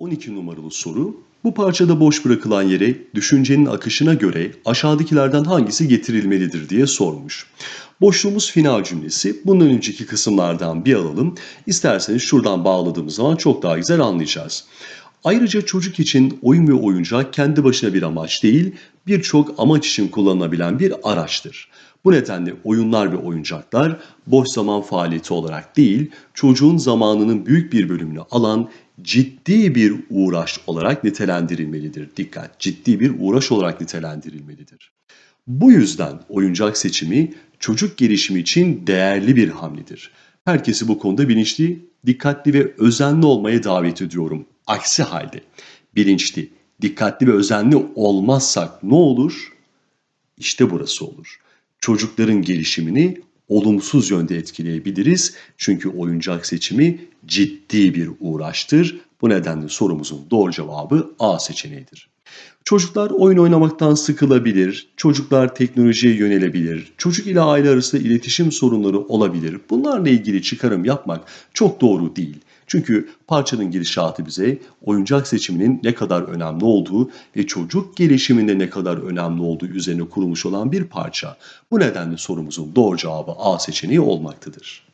12 numaralı soru. Bu parçada boş bırakılan yere düşüncenin akışına göre aşağıdakilerden hangisi getirilmelidir diye sormuş. Boşluğumuz final cümlesi. Bundan önceki kısımlardan bir alalım. İsterseniz şuradan bağladığımız zaman çok daha güzel anlayacağız. Ayrıca çocuk için oyun ve oyuncak kendi başına bir amaç değil, birçok amaç için kullanılabilen bir araçtır. Bu nedenle oyunlar ve oyuncaklar boş zaman faaliyeti olarak değil, çocuğun zamanının büyük bir bölümünü alan ciddi bir uğraş olarak nitelendirilmelidir. Dikkat, ciddi bir uğraş olarak nitelendirilmelidir. Bu yüzden oyuncak seçimi çocuk gelişimi için değerli bir hamledir. Herkesi bu konuda bilinçli, dikkatli ve özenli olmaya davet ediyorum. Aksi halde bilinçli, dikkatli ve özenli olmazsak ne olur? İşte burası olur. Çocukların gelişimini olumsuz yönde etkileyebiliriz. Çünkü oyuncak seçimi ciddi bir uğraştır. Bu nedenle sorumuzun doğru cevabı A seçeneğidir. Çocuklar oyun oynamaktan sıkılabilir, çocuklar teknolojiye yönelebilir, çocuk ile aile arasında iletişim sorunları olabilir. Bunlarla ilgili çıkarım yapmak çok doğru değil. Çünkü parçanın gidişatı bize oyuncak seçiminin ne kadar önemli olduğu ve çocuk gelişiminde ne kadar önemli olduğu üzerine kurulmuş olan bir parça. Bu nedenle sorumuzun doğru cevabı A seçeneği olmaktadır.